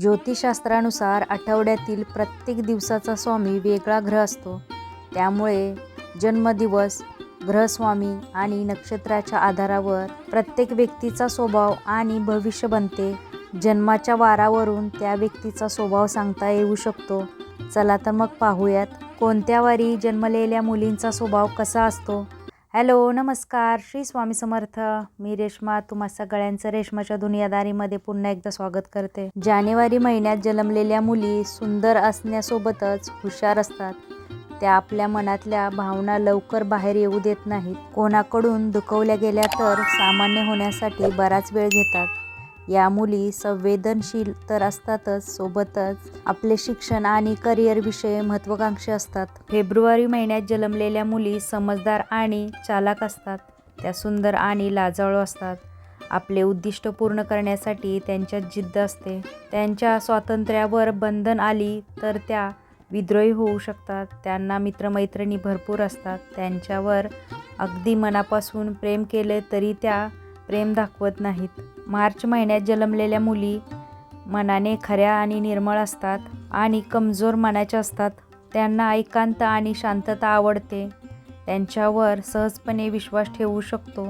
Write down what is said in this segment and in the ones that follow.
ज्योतिषशास्त्रानुसार आठवड्यातील प्रत्येक दिवसाचा स्वामी वेगळा ग्रह असतो. त्यामुळे जन्मदिवस ग्रहस्वामी आणि नक्षत्राच्या आधारावर प्रत्येक व्यक्तीचा स्वभाव आणि भविष्य बनते. जन्माच्या वारावरून त्या व्यक्तीचा स्वभाव सांगता येऊ शकतो. चला तर मग पाहूयात कोणत्या वारी जन्मलेल्या मुलींचा स्वभाव कसा असतो? हॅलो नमस्कार. श्री स्वामी समर्थ. मी रेश्मा. तुम्हा सगळ्यांचं रेश्माच्या दुनियादारीमध्ये पुन्हा एकदा स्वागत करते. जानेवारी महिन्यात जन्मलेल्या मुली सुंदर असण्यासोबतच हुशार असतात. त्या आपल्या मनातल्या भावना लवकर बाहेर येऊ देत नाहीत. कोणाकडून दुखवल्या गेल्या तर सामान्य होण्यासाठी बराच वेळ घेतात. या मुली संवेदनशील तर असतातच सोबतच आपले शिक्षण आणि करिअर विषयी महत्वाकांक्षी असतात. फेब्रुवारी महिन्यात जन्मलेल्या मुली समजदार आणि चालाक असतात. त्या सुंदर आणि लाजाळू असतात. आपले उद्दिष्ट पूर्ण करण्यासाठी त्यांच्यात जिद्द असते. त्यांच्या स्वातंत्र्यावर बंधन आली तर त्या विद्रोही होऊ शकतात. त्यांना मित्रमैत्रिणी भरपूर असतात. त्यांच्यावर अगदी मनापासून प्रेम केले तरी त्या प्रेम दाखवत नाहीत. मार्च महिन्यात जन्मलेल्या मुली मनाने खऱ्या आणि निर्मळ असतात आणि कमजोर मनाच्या असतात. त्यांना एकांत आणि शांतता आवडते. त्यांच्यावर सहजपणे विश्वास ठेवू शकतो.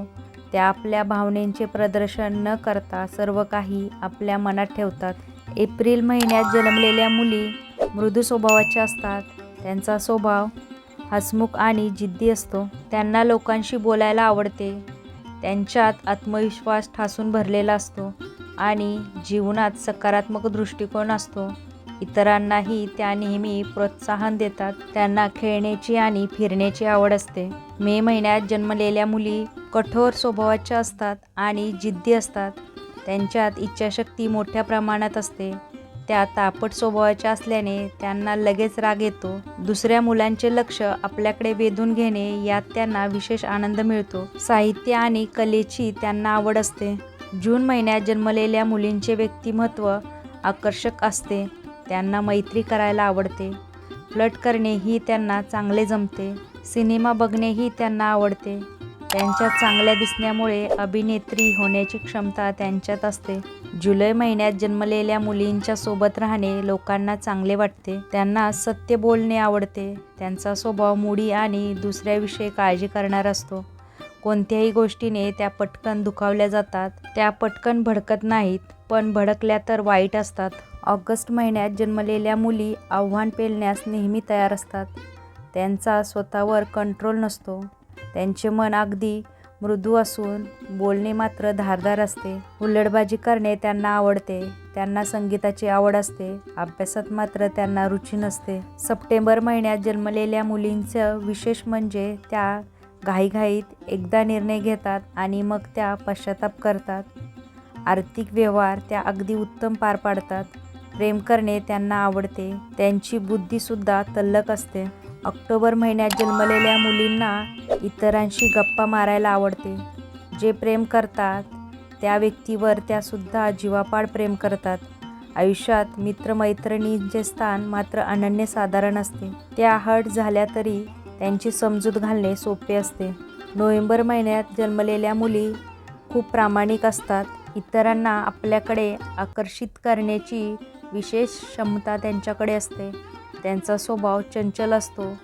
त्या आपल्या भावनेचे प्रदर्शन न करता सर्व काही आपल्या मनात ठेवतात. एप्रिल महिन्यात जन्मलेल्या मुली मृदू स्वभावाच्या असतात. त्यांचा स्वभाव हसमुख आणि जिद्दी असतो. त्यांना लोकांशी बोलायला आवडते. त्यांच्यात आत्मविश्वास ठासून भरलेला असतो आणि जीवनात सकारात्मक दृष्टिकोन असतो. इतरांनाही त्या नेहमी प्रोत्साहन देतात. त्यांना खेळण्याची आणि फिरण्याची आवड असते. मे महिन्यात जन्मलेल्या मुली कठोर स्वभावाच्या असतात आणि जिद्दी असतात. त्यांच्यात इच्छाशक्ती मोठ्या प्रमाणात असते. त्या तापट स्वभावाच्या असल्याने त्यांना लगेच राग येतो. दुसऱ्या मुलांचे लक्ष आपल्याकडे वेधून घेणे यात त्यांना विशेष आनंद मिळतो. साहित्य आणि कलेची त्यांना आवड असते. जून महिन्यात जन्मलेल्या मुलींचे व्यक्तिमत्व आकर्षक असते. त्यांना मैत्री करायला आवडते. फ्लट करणेही त्यांना चांगले जमते. सिनेमा बघणेही त्यांना आवडते. त्यांच्या चांगल्या दिसण्यामुळे अभिनेत्री होण्याची क्षमता त्यांच्यात असते. जुलै महिन्यात जन्मलेल्या मुलींच्या सोबत राहणे लोकांना चांगले वाटते. त्यांना सत्य बोलणे आवडते. त्यांचा स्वभाव मुडी आणि दुसऱ्याविषयी काळजी करणार असतो. कोणत्याही गोष्टीने त्या पटकन दुखावल्या जातात. त्या पटकन भडकत नाहीत पण भडकल्या तर वाईट असतात. ऑगस्ट महिन्यात जन्मलेल्या मुली आव्हान पेलण्यास नेहमी तयार असतात. त्यांचा स्वतःवर कंट्रोल नसतो. त्यांचे मन अगदी मृदू असून बोलणे मात्र धारदार असते. हुल्लडबाजी करणे त्यांना आवडते. त्यांना संगीताची आवड असते. अभ्यासात मात्र त्यांना रुची नसते. सप्टेंबर महिन्यात जन्मलेल्या मुलींचं विशेष म्हणजे त्या घाईघाईत एकदा निर्णय घेतात आणि मग त्या पश्चाताप करतात. आर्थिक व्यवहार त्या अगदी उत्तम पार पाडतात. प्रेम करणे त्यांना आवडते. त्यांची बुद्धीसुद्धा तल्लक असते. ऑक्टोबर महिन्यात जन्मलेल्या मुलींना इतरांशी गप्पा मारायला आवडते. जे प्रेम करतात त्या व्यक्तीवर त्यासुद्धा जीवापाड प्रेम करतात. आयुष्यात मित्रमैत्रिणींचे स्थान मात्र अनन्यसाधारण असते. त्या हट झाल्या तरी त्यांची समजूत घालणे सोपे असते. नोव्हेंबर महिन्यात जन्मलेल्या मुली खूप प्रामाणिक असतात. इतरांना आपल्याकडे आकर्षित करण्याची विशेष क्षमता त्यांच्याकडे असते. त्यांचा स्वभाव चंचल असतो.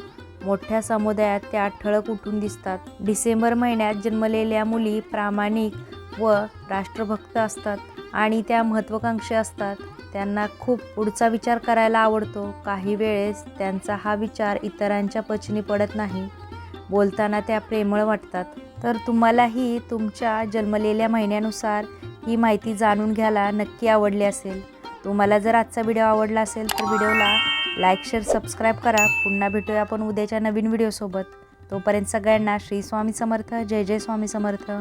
मोठ्या समुदायात त्या ठळक उठून दिसतात. डिसेंबर महिन्यात जन्मलेल्या मुली प्रामाणिक व राष्ट्रभक्त असतात आणि त्या महत्त्वाकांक्षी असतात. त्यांना खूप पुढचा विचार करायला आवडतो. काही वेळेस त्यांचा हा विचार इतरांच्या पचनी पडत नाही. बोलताना त्या प्रेमळ वाटतात. तर तुम्हालाही तुमच्या जन्मलेल्या महिन्यानुसार ही माहिती जाणून घ्यायला नक्की आवडली असेल. तुम्हाला जर आजचा व्हिडिओ आवडला असेल तर व्हिडिओला लाईक शेअर सबस्क्राईब करा. पुन्हा भेटूया आपण उद्याच्या नवीन व्हिडिओसोबत. तोपर्यंत सगळ्यांना श्री स्वामी समर्थ जय जय स्वामी समर्थ.